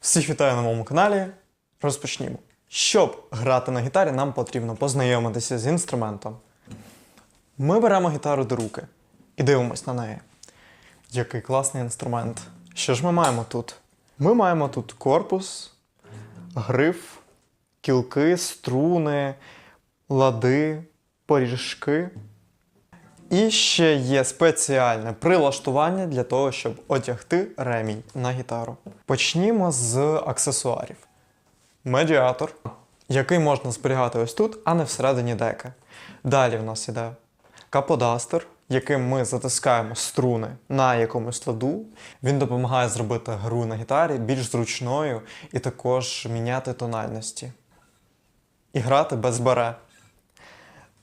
Всіх вітаю на моєму каналі. Розпочнімо. Щоб грати на гітарі, нам потрібно познайомитися з інструментом. Ми беремо гітару до руки і дивимось на неї. Який класний інструмент. Що ж ми маємо тут? Ми маємо тут корпус, гриф, кілки, струни, лади, поріжки. І ще є спеціальне прилаштування для того, щоб одягти ремінь на гітару. Почнімо з аксесуарів. Медіатор, який можна зберігати ось тут, а не всередині дека. Далі в нас іде каподастер, яким ми затискаємо струни на якомусь ладу. Він допомагає зробити гру на гітарі більш зручною і також міняти тональності. І грати без баре.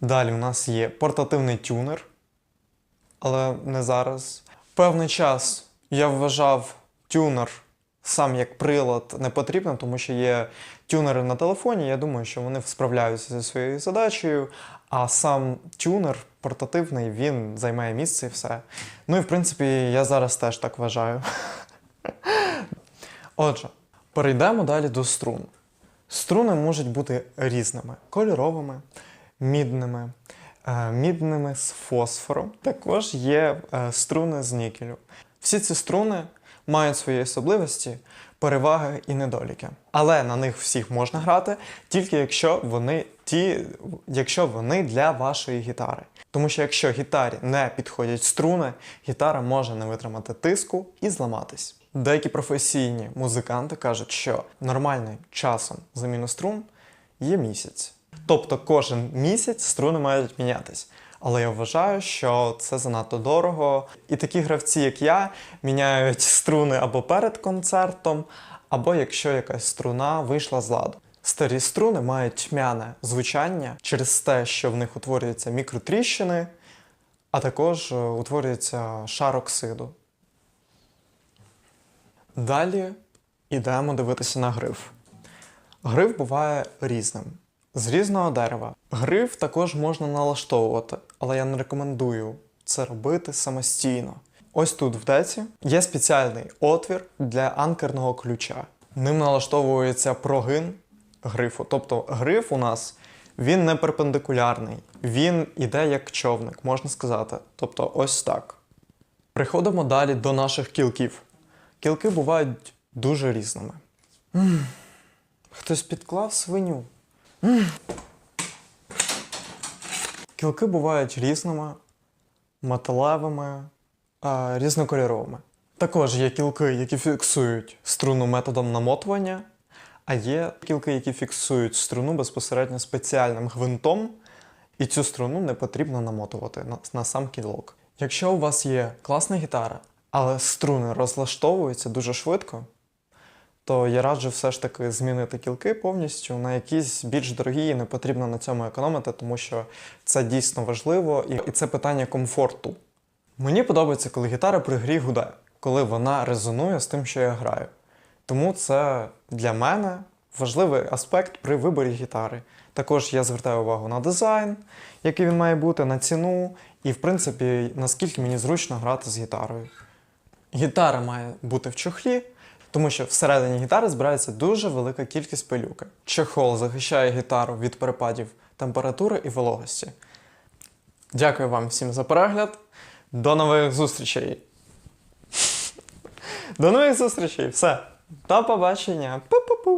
Далі у нас є портативний тюнер, але не зараз. Певний час я вважав тюнер сам як прилад не потрібним, тому що є тюнери на телефоні. Я думаю, що вони справляються зі своєю задачею, а сам тюнер портативний він займає місце і все. Ну і в принципі, я зараз теж так вважаю. Отже, перейдемо далі до струн. Струни можуть бути різними: кольоровими, мідними, мідними з фосфором. Також є е, струни з нікелю. Всі ці струни мають свої особливості, переваги і недоліки. Але на них всіх можна грати тільки якщо вони ті, якщо вони для вашої гітари. Тому що якщо гітарі не підходять струни, гітара може не витримати тиску і зламатись. Деякі професійні музиканти кажуть, що нормальним часом заміни струн є місяць. Тобто кожен місяць струни мають мінятись. Але я вважаю, що це занадто дорого. І такі гравці, як я, міняють струни або перед концертом, або якщо якась струна вийшла з ладу. Старі струни мають тьмяне звучання через те, що в них утворюються мікротріщини, а також е, утворюється шар оксиду. Далі йдемо дивитися на гриф. Гриф буває різним. З різного дерева. Гриф також можна налаштовувати, але я не рекомендую це робити самостійно. Ось тут в деці є спеціальний отвір для анкерного ключа. Ним налаштовується прогин грифу. Тобто гриф у нас він не перпендикулярний, він іде як човник, можна сказати. Тобто ось так. Приходимо далі до наших кілків. Кілки бувають дуже різними. Хтось підклав свиню. Кілки бувають різними, металевими, а, різнокольоровими. Також є кілки, які фіксують струну методом намотування, а є кілки, які фіксують струну безпосередньо спеціальним гвинтом, і цю струну не потрібно намотувати на, на сам кілок. Якщо у вас є класна гітара, але струни розлаштовуються дуже швидко, то я раджу все ж таки змінити кілки повністю на якісь більш дорогі і не потрібно на цьому економити, тому що це дійсно важливо і це питання комфорту. Мені подобається, коли гітара при грі гуде, коли вона резонує з тим, що я граю. Тому це для мене важливий аспект при виборі гітари. Також я звертаю увагу на дизайн, який він має бути, на ціну, і, в принципі, наскільки мені зручно грати з гітарою. Гітара має бути в чохлі, тому що всередині гітари збирається дуже велика кількість пилюки. Чехол захищає гітару від перепадів температури і вологості. Дякую вам всім за перегляд. До нових зустрічей! До нових зустрічей! Все! До побачення!